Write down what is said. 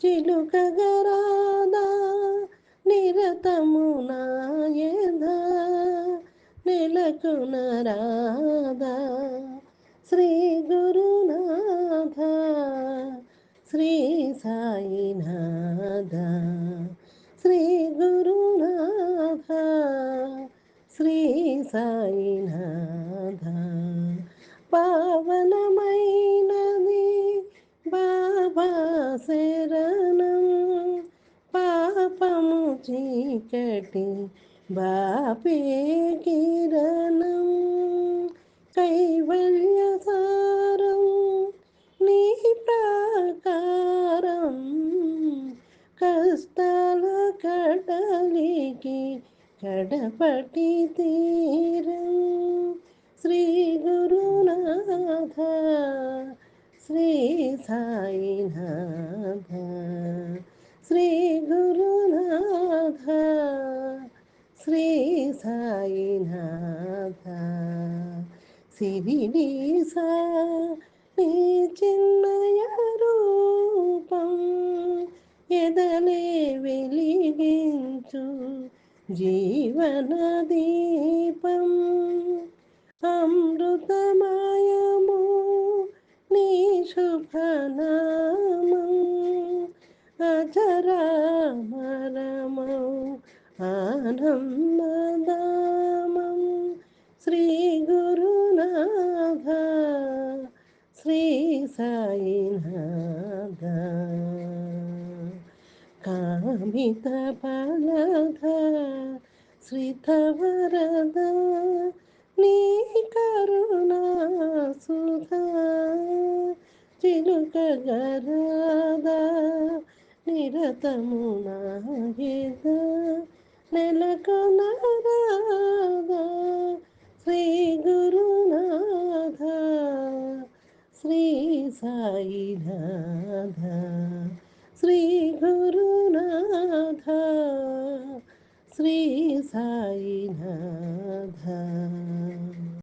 చిలుకగరాదా నిరతము నాయద నెలకునరాదా. శ్రీ గురునాథ శ్రీ సాయినాథ శ్రీ గురునాథ శ్రీ సాయినాథ పావనమైనది బాబా శర చీకటి బాపే కిరణం కైవల్య సారం నీ ప్రాకారం కష్టాల కడలికి కడపటి తీరం శ్రీ గురునాథ శ్రీ సాయినాథ శ్రీ గురునాథ సిరిడి సా నీ చిన్నయ రూపం ఎదలే వెలిగించు జీవన దీపం అమృతమాయము నీ శుభనామం అజరామరమౌ ఆనందదామం శ్రీ గురునాథ శ్రీ సాయినాథ కామిత పాలధ శ్రీతవరద నీ కరుణా సుధా. చిలుక గరద నిరతము నాయద నెలకొనరాద. శ్రీ సాయినాథ శ్రీ గురునాథ శ్రీ సాయినాథ